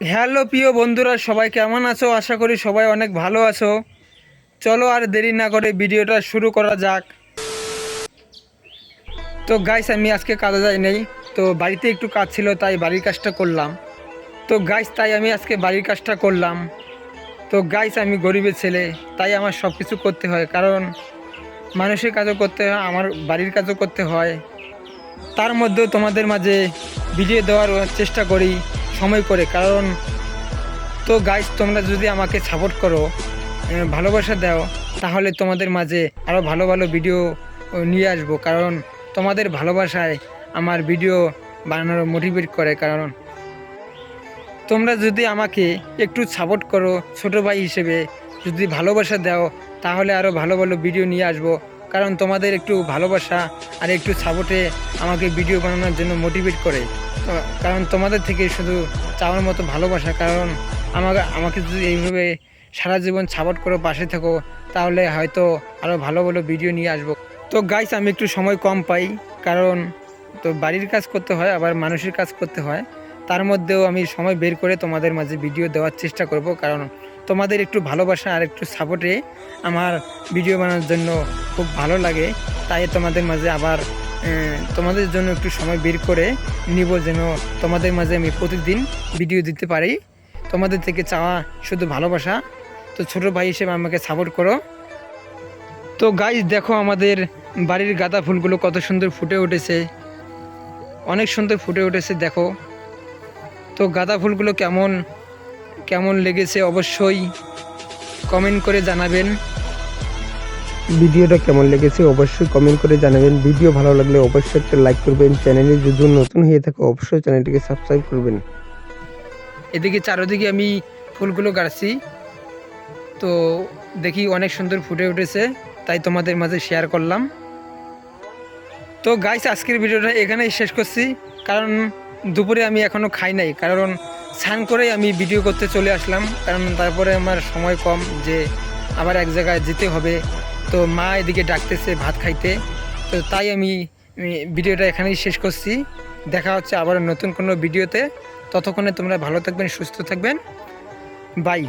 Hello প্রিয় বন্ধুরা, সবাই কেমন আছো? আশা করি সবাই অনেক ভালো আছো। চলো আর দেরি না করে ভিডিওটা শুরু করা যাক। তো গাইস আমি আজকে কাজে যাই নেই। তো বাড়িতে একটু কাজ ছিল, তাই বাড়ির কাজটা করলাম। তো গাইস তাই আমি আজকে বাড়ির কাজটা করলাম। তো গাইস আমি গরিবের ছেলে, তাই আমার সব কিছু করতে হয়। কারণ মানুষের কাজও করতে হয়, আমার বাড়ির কাজও করতে হয়। তার মধ্যেও তোমাদের মাঝে ভিডিও দেওয়ার চেষ্টা করি। সময় করে, কারণ তো গাইস তোমরা যদি আমাকে সাপোর্ট করো ভালোবাসা দাও, তাহলে তোমাদের মাঝে আরও ভালো ভালো ভিডিও নিয়ে আসব। কারণ তোমাদের ভালোবাসায় আমার ভিডিও বানানোর মোটিভেট করে। কারণ তোমরা যদি আমাকে একটু সাপোর্ট করো, ছোটো ভাই হিসেবে যদি ভালোবাসা দাও, তাহলে আরও ভালো ভালো ভিডিও নিয়ে আসব। কারণ তোমাদের একটু ভালোবাসা আর একটু সাপোর্টে আমাকে ভিডিও বানানোর জন্য মোটিভেট করে। কারণ তোমাদের থেকে শুধু চাওয়ার মতো ভালোবাসা, কারণ আমাকে আমাকে যদি এইভাবে সারা জীবন সাপোর্ট করো পাশে থাকো, তাহলে হয়তো আরও ভালো ভালো ভিডিও নিয়ে আসব। তো গাইস আমি একটু সময় কম পাই, কারণ তো বাড়ির কাজ করতে হয়, আবার মানুষের কাজ করতে হয়। তার মধ্যেও আমি সময় বের করে তোমাদের মাঝে ভিডিও দেওয়ার চেষ্টা করব, কারণ তোমাদের একটু ভালোবাসা আর একটু সাপোর্টে আমার ভিডিও বানানোর জন্য খুব ভালো লাগে। তাই তোমাদের মাঝে আবার তোমাদের জন্য একটু সময় বের করে নিব যেন তোমাদের মাঝে আমি প্রতিদিন ভিডিও দিতে পারি। তোমাদের থেকে চাওয়া শুধু ভালোবাসা। তো ছোটো ভাই হিসেবে আমাকে সাপোর্ট করো। তো গাইজ দেখো আমাদের বাড়ির গাঁদা ফুলগুলো কত সুন্দর ফুটে উঠেছে। অনেক সুন্দর ফুটে উঠেছে, দেখো। তো গাঁদা ফুলগুলো কেমন কেমন লেগেছে অবশ্যই কমেন্ট করে জানাবেন। ভিডিওটা কেমন লেগেছে অবশ্যই কমেন্ট করে জানাবেন। ভিডিও ভালো লাগলে অবশ্যই একটা লাইক করবেন। চ্যানেলে যদি নতুন হয়ে থাকে অবশ্যই চ্যানেলটিকে সাবস্ক্রাইব করবেন। এদিকে চারোদিকে আমি ফুলগুলো গাড়ছি। তো দেখি অনেক সুন্দর ফুটে উঠেছে তাই তোমাদের মাঝে শেয়ার করলাম। তো গাইস আজকের ভিডিওটা এখানেই শেষ করছি। কারণ দুপুরে আমি এখনও খাই নাই কারণ স্নান করেই আমি ভিডিও করতে চলে আসলাম, কারণ তারপরে আমার সময় কম যে আবার এক জায়গায় যেতে হবে। তো মা এদিকে ডাকতেছে ভাত খাইতে। তো তাই আমি ভিডিওটা এখানেই শেষ করছি। দেখা হচ্ছে আবার নতুন কোনো ভিডিওতে ততক্ষণে তোমরা ভালো থাকবেন, সুস্থ থাকবেন। বাই